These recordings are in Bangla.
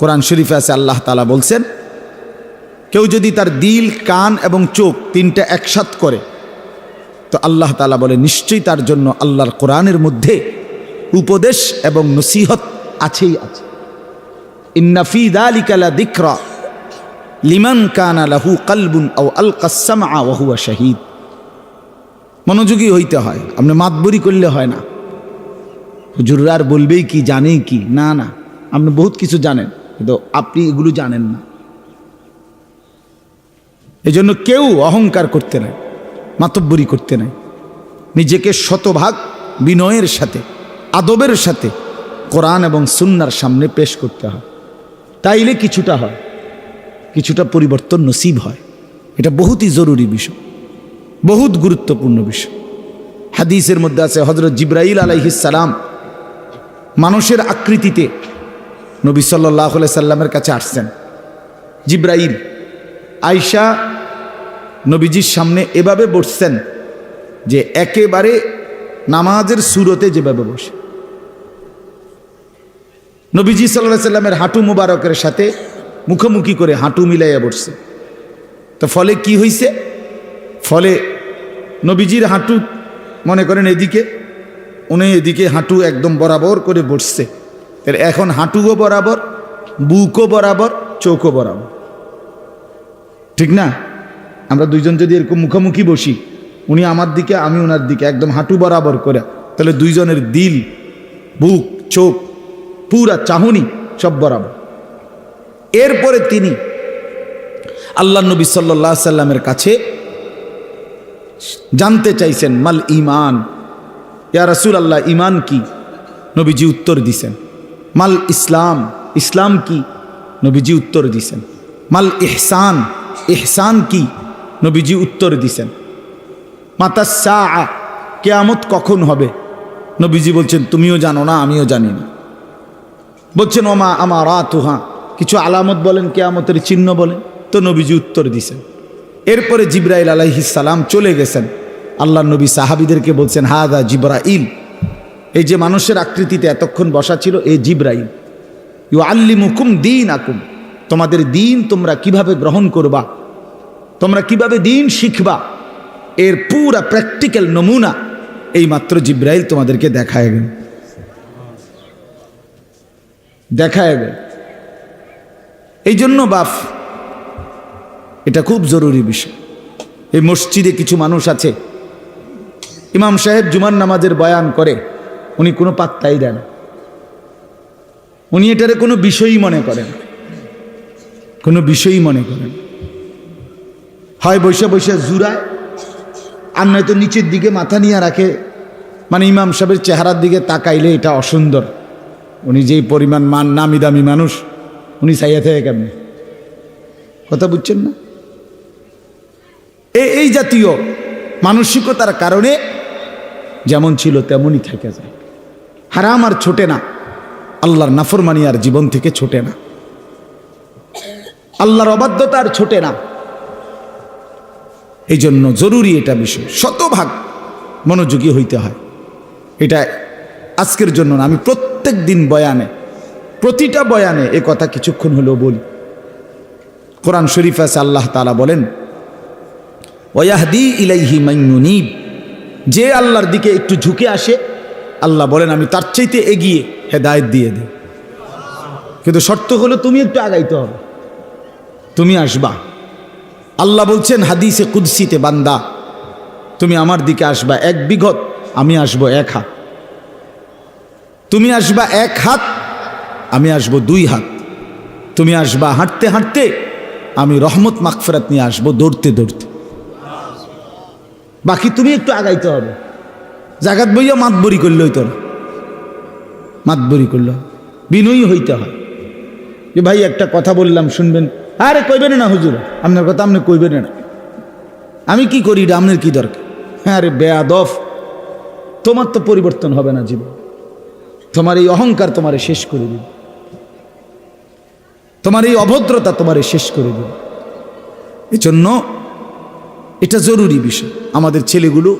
কোরআন শরীফে আছে, আল্লাহ তালা বলছেন, কেউ যদি তার দিল, কান এবং চোখ তিনটা একসাথ করে, তো আল্লাহ তালা বলে, নিশ্চয়ই তার জন্য আল্লাহর কোরআনের মধ্যে উপদেশ এবং নসিহত আছেই আছে। ইন্নাফি দালিকালা দিকরা লিমান কানা লাহু কালবুন আও আল কাসামা ওহুয়া শাহিদ। মনোযোগী হইতে হয়, আপনি মাতবরি করলে হয় না। হুজুররা বলবেই কি, জানেই কি? না না, আপনি বহুত কিছু জানেন। কিন্তু আপনি এগুলো জানেন না। এজন্য কেউ অহংকার করতে নাই, মাতব্বরি করতে নাই। নিজেকে শতভাগ বিনয়ের সাথে, আদবের সাথে কোরআন এবং সুন্নার সামনে পেশ করতে হয়। তাইলে কিছুটা হয়, কিছুটা পরিবর্তন নসিব হয়। এটা বহুতই জরুরি বিষয়, বহুত গুরুত্বপূর্ণ বিষয়। হাদিসের মধ্যে আছে হজরত জিব্রাইল আলাইহিসালাম মানুষের আকৃতিতে নবী সাল্লাহ সাল্লামের কাছে আসছেন। জিব্রাইল আয়সা নবীজির সামনে এভাবে বসছেন যে একেবারে নামাজের সুরতে যেভাবে বসে। নবীজি সাল্লাহ সাল্লামের হাঁটু মুবারকের সাথে মুখোমুখি করে হাঁটু মিলাইয়া বসছে। তো ফলে কি হইছে? ফলে নবীজির হাঁটু মনে করেন এদিকে, উনি এদিকে হাঁটু একদম বরাবর করে বসছে। এখন হাঁটুও বরাবর, বুকও বরাবর, চোখও বরাবর। ঠিক না? আমরা দুইজন যদি এরকম মুখোমুখি বসি, উনি আমার দিকে, আমি ওনার দিকে, একদম হাঁটু বরাবর করে, তাহলে দুইজনের দিল, বুক, চোখ, পুরা চাহনি সব বরাবর। এরপরে তিনি আল্লাহ নবী সাল্লাহ সাল্লামের কাছে জানতে চাইছেন, মাল ইমান? ইয়া রাসুল আল্লাহ ইমান কি? নবীজি উত্তর দিছেন। মাল ইসলাম ইসলাম কি? নবীজি উত্তর দিছেন। মাল ইহসান ইহসান কি? নবীজি উত্তর দিছেন। মাতা সা কেয়ামত কখন হবে? নবীজি বলছেন, তুমিও জানো না, আমিও জানি না। বলছেন, ওমা আমার তুহা কিছু আলামত বলেন, কেয়ামতের চিহ্ন বলেন, তো নবীজি উত্তর দিছেন। এরপরে জিব্রাইল আলাইহিসালাম চলে গেছেন। আল্লাহ নবী সাহাবিদেরকে বলছেন হাদা জিব্রাইল। এই যে মানুষের আকৃতিতে এতক্ষণ বসা ছিল, এই জিব্রাইল ইউ আল্লিমুকুম দিন আকুম তোমাদের দিন তোমরা কীভাবে গ্রহণ করবা, তোমরা কীভাবে দিন শিখবা, এর পুরা প্র্যাকটিক্যাল নমুনা এই মাত্র জিব্রাইল তোমাদেরকে দেখায় গেল। দেখায় গেল। এই জন্য বাফ, এটা খুব জরুরি বিষয়। এই মসজিদে কিছু মানুষ আছে, ইমাম সাহেব জুমার নামাজের বয়ান করে উনি কোনো পাত্তাই দেন উনি এটারে কোনো বিষয়ই মনে করেন কোনো বিষয়ই মনে করেন হয় বসে বসে জুড়ায়, আর নয়তো নিচের দিকে মাথা নিয়ে রাখে। মানে ইমাম সাহেবের চেহারার দিকে তাকাইলে এটা অসুন্দর। উনি যেই পরিমাণ মান, নামি দামি মানুষ, উনি চাইয়া থেকে কেমনে? কথা বুঝছেন না? এই জাতীয় মানসিকতার কারণে যেমন ছিল তেমনই থেকে যায়। হারাম আর ছোটে না। আল্লাহর নাফরমানি আর জীবন থেকে ছোটে না। আল্লাহর অবাধ্যতা আর ছোটে না। এই জন্য জরুরি এটা বিষয়। শতভাগ মনোযোগী হইতে হয়। এটা আজকের জন্য না, আমি প্রত্যেক দিন বয়ানে, প্রতিটা বয়ানে এ কথা কিছুক্ষণ হলেও বলি। কোরআন শরীফ আছে, আল্লাহ তালা বলেন, ওয়াহদি ইলাইহি মাইনুনিব যে আল্লাহর দিকে একটু ঝুঁকে আসে আল্লাহ বলেন, আমি তার চাইতে এগিয়ে হেদায়েত দিয়ে দিই। কিন্তু শর্ত হলো তুমি একটু আগাইতে হবে। তুমি আসবা। আল্লাহ বলছেন, হাদিসে কুদসিতে, বান্দা, তুমি আমার দিকে আসবা। এক বিঘত, আমি আসব এক হাত। তুমি আসবা এক হাত, আমি আসব দুই হাত। তুমি আসবা হাঁটতে হাঁটতে, আমি রহমত মাকফেরাত নিয়ে আসব দৌড়তে দৌড়তে। বাকি তুমি একটু আগাইতে হবে। জাগাত বইয়া মাতবরি করলে হইতো না। মাতবরি করলে। বিনয়ী হইতে হয়। যে ভাই, একটা কথা বললাম, শুনবেন। আরে, কইবেন না হুজুর? আপনার কথা আপনি কইবেন না। আমি কি করি, এটা আপনার কি দরকার? হ্যাঁ আরে বেয়াদফ তোমার তো পরিবর্তন হবে না জীবন। তোমার এই অহংকার তোমারে শেষ করে দিবে। তোমার এই অভদ্রতা তোমারে শেষ করে দেবে। এজন্য এটা জরুরি বিষয়। আমাদের ছেলেগুলো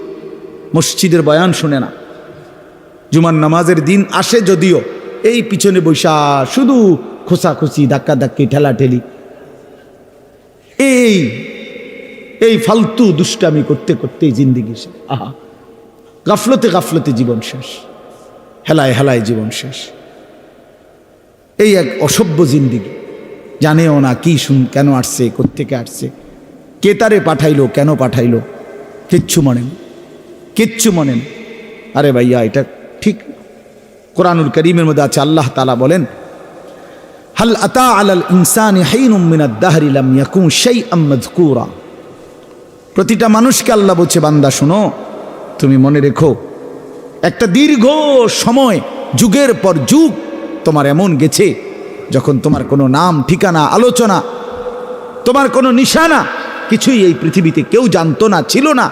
মসজিদের বয়ান শুনে না। জুমার নামাজের দিন আসে যদিও এই পিছনে বৈশা শুধু খোসাখুসি ধাক্কা ধাক্কি ঠেলা ঠেলি এই এই ফালতু দুষ্টামি করতে করতেই জিন্দিগি শেষ। আহা, গাফলতে গাফলতে জীবন শেষ। হেলায় হেলায় জীবন শেষ। এই এক অসভ্য জিন্দিগি। জানেও না কি শুন, কেন আসছে, কোত্থেকে আসছে, কে তারে পাঠাইলো, কেন পাঠাইলো, কিচ্ছু মনে না কিচ্ছু মনে আরে ভাইয়া, এটা ঠিক কোরআনুল করিমের মধ্যে আছে, আল্লাহ তালা বলেন, হাল আতা আলাল ইনসানি হাইনুম মিনাদ দাহরি লাম ইয়াকুন শাইআম মাযকুরা। প্রতিটা মানুষকে আল্লাহ বলছে, বান্দা, শোনো, তুমি মনে রেখো, একটা দীর্ঘ সময়, যুগের পর যুগ তোমার এমন গেছে, যখন তোমার কোনো নাম, ঠিকানা, আলোচনা, তোমার কোনো নিশানা কিছুই এই পৃথিবীতে কেউ জানতো না, ছিল না।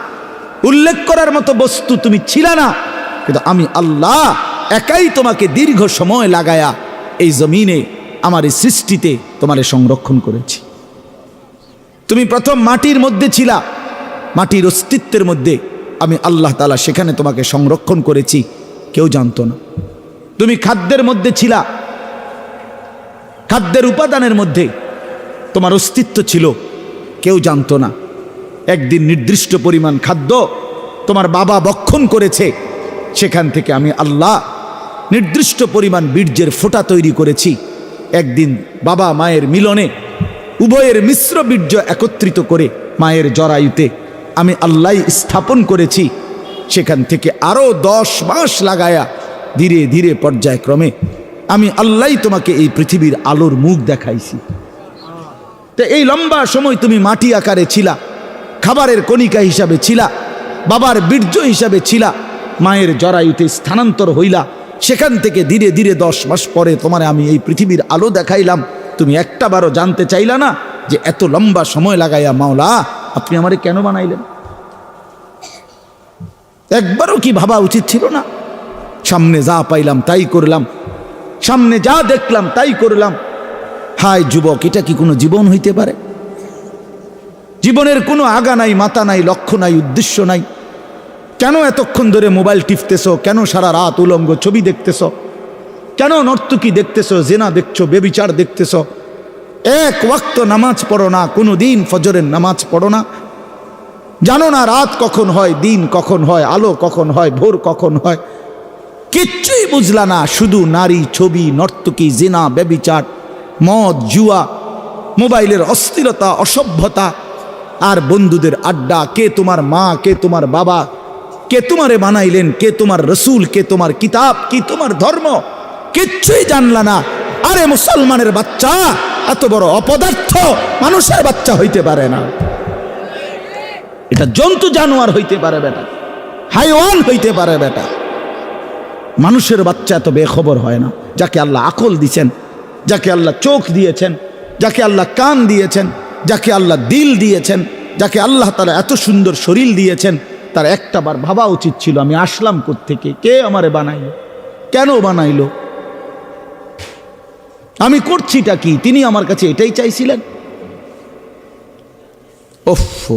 উল্লেখ করার মতো বস্তু তুমি ছিল না। কিন্তু আমি আল্লাহ একাই তোমাকে দীর্ঘ সময় লাগায়া এই জমিনে, আমার এই সৃষ্টিতে তোমারে সংরক্ষণ করেছি। তুমি প্রথম মাটির মধ্যে ছিলা। মাটির অস্তিত্বের মধ্যে আমি আল্লাহ তালা সেখানে তোমাকে সংরক্ষণ করেছি। কেউ জানতো না। তুমি খাদ্যের মধ্যে ছিলা। খাদ্যের উপাদানের মধ্যে তোমার অস্তিত্ব ছিল। কেউ জানতো না। একদিন নির্দিষ্ট পরিমাণ খাদ্য তোমার বাবা বক্ষণ করেছে। সেখান থেকে আমি আল্লাহ নির্দিষ্ট পরিমাণ বীর্যের ফোঁটা তৈরি করেছি। একদিন বাবা মায়ের মিলনে উভয়ের মিশ্র বীর্য একত্রিত করে মায়ের জরায়ুতে আমি আল্লাহ স্থাপন করেছি। সেখান থেকে আরও দশ মাস লাগায়া ধীরে ধীরে পর্যায়ক্রমে আমি আল্লাহ তোমাকে এই পৃথিবীর আলোর মুখ দেখাইছি। তো এই লম্বা সময় তুমি মাটি আকারে ছিলা। খাবারের কণিকা হিসাবে ছিলা, বাবার বীর্য হিসাবে ছিলা, মায়ের জরায়ুতে স্থানান্তর হইলা। সেখান থেকে ধীরে ধীরে দশ মাস পরে তোমার আমি এই পৃথিবীর আলো দেখাইলাম। তুমি একটা বারও জানতে চাইলা না যে এত লম্বা সময় লাগাইয়া, মাওলা, আপনি আমারে কেন বানাইলেন? একবারও কি ভাবা উচিত ছিল না? সামনে যা পাইলাম তাই করলাম। সামনে যা দেখলাম তাই করলাম। হায় যুবক, এটা কি কোনো জীবন হইতে পারে? জীবনের কোনো আগা নাই মাথা নাই, লক্ষ্য নাই, উদ্দেশ্য নাই। কেন এতক্ষণ ধরে মোবাইল টিপতেছ? কেন সারা রাত উলঙ্গ ছবি দেখতেছ? কেন নর্তকী দেখতেছ, জেনা দেখছ, বেবিচার দেখতেছ? এক ওয়াক্ত নামাজ পড়ো না কোনো দিন ফজরের নামাজ পড়ো না। জানো না রাত কখন হয়, দিন কখন হয়, আলো কখন হয়, ভোর কখন হয়। কিচ্ছুই বুঝলা না, শুধু নারী, ছবি, নর্তকী, জেনা, বেবিচার, মদ, জুয়া, মোবাইলের অস্থিরতা, অসভ্যতা আর বন্ধুদের আড্ডা, কে তোমার মা, কে তোমার বাবা, কে তোমারে বানাইলেন, কে তোমার রসুল, কে তোমার কিতাব, কি তোমার ধর্ম, কিচ্ছুই জানলা না। আরে মুসলমানের বাচ্চা, এত বড় অপদার্থ মানুষের বাচ্চা হইতে পারে না। এটা জন্তু জানোয়ার হইতে পারে বেটা, হাইওয়ান হইতে পারে বেটা। মানুষের বাচ্চা এত বেখবর হয় না। যাকে আল্লাহ আকল দিয়েছেন যাকে আল্লাহ চোখ দিয়েছেন, যাকে আল্লাহ কান দিয়েছেন যাকে আল্লাহ দিল দিয়েছেন যাকে আল্লাহ তারা এত সুন্দর শরীর দিয়েছেন তার একটা বার ভাবা উচিত ছিল আমি আসলাম থেকে কে আমারে বানাইলো? কেন বানাইলো? আমি করছিটা কি? তিনি আমার কাছে এটাই চাইছিলেন। ওফ।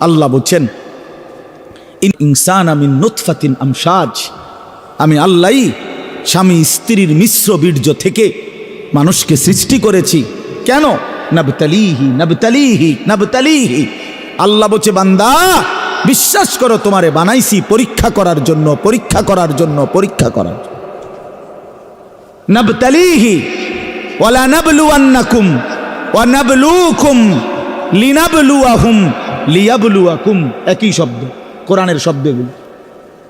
আল্লাহ বলছেন ইন ইনসান আমি নুৎফাতিন আমসাজ। আমি আল্লাহ স্বামী স্ত্রীর মিশ্র বীর্য থেকে মানুষকে সৃষ্টি করেছি। কেন? নবতালিহি নবতালিহি নবতালিহি। আল্লাহ বলছে, বান্দা, বিশ্বাস করো, তোমারে বানাইছি পরীক্ষা করার জন্য, পরীক্ষা করার জন্য, পরীক্ষা করার জন্য। নবতালিহি, ওয়ালা নাবলুয়ান্নাকুম ওয়া নাবলুকুম লিনাবলুয়াহুম, লিয়াবলুয়াকুম, একই শব্দ, কোরআনের শব্দগুলো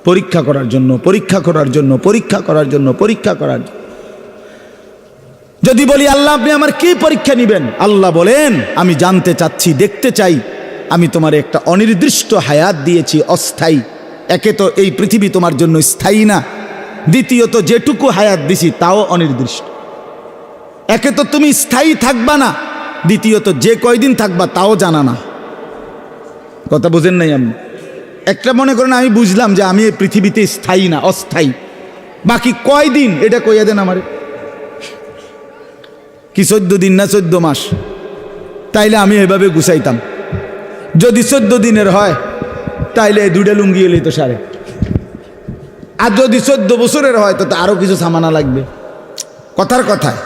পরীক্ষা করার জন্য, পরীক্ষা করার জন্য, পরীক্ষা করার জন্য, পরীক্ষা করার জন্য। যদি বলি, আল্লাহ, আপনি আমার কি পরীক্ষা নিবেন? আল্লাহ বলেন, আমি জানতে চাচ্ছি, দেখতে চাই। আমি তোমার একটা অনির্দিষ্ট হায়াত দিয়েছি, অস্থায়ী। একে তো এই পৃথিবী তোমার জন্য স্থায়ী না। দ্বিতীয়ত, যেটুকু হায়াত দিছি, তাও অনির্দিষ্ট। একে তো তুমি স্থায়ী থাকবা না। দ্বিতীয়ত, যে কয়দিন থাকবা, তাও জানা না। কথা বুঝেন নাই আমি একটা মনে করেন, আমি বুঝলাম যে আমি এই পৃথিবীতে স্থায়ী না, অস্থায়ী। বাকি কয়দিন? এটা কইয়া দেন আমারে। কি চোদ্দ দিন না চোদ্দ মাস? তাইলে আমি এভাবে গুছাইতাম। যদি চোদ্দ দিনের হয়, তাইলে দুইটা লুঙ্গি এলেই তো সারে। আর যদি চোদ্দ বছরের হয় তো আরও কিছু সামানা লাগবে। কথার কথায়